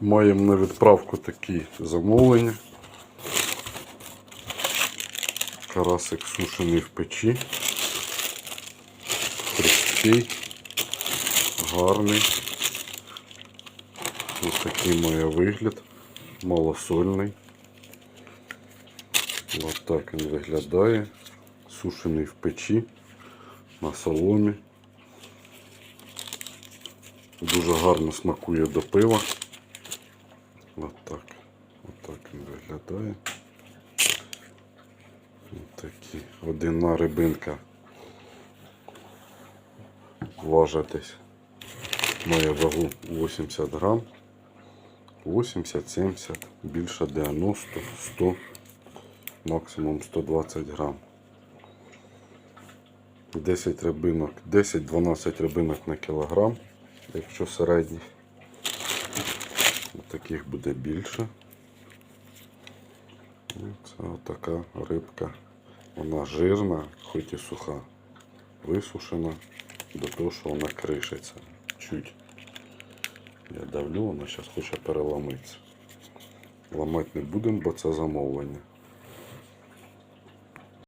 Маємо на відправку такі замовлення. Карасик сушений в печі. Хрусткий, гарний. Ось такий має вигляд. Малосольний. Ось так він виглядає. Сушений в печі на соломі. Дуже гарно смакує до пива. От так. От так він виглядає. От такі. Одна рибинка важитись. Має вагу 80 грам. 80-70, більше 90, 100, максимум 120 грам. 10 рибинок, 10-12 рибинок на кілограм, якщо середніх. Таких буде більше. Це отака рибка. Вона жирна, хоч і суха. Висушена до того, що вона кришиться. Чуть. Я давлю, вона зараз хоче переламитися. Ламати не будемо, бо це замовлення.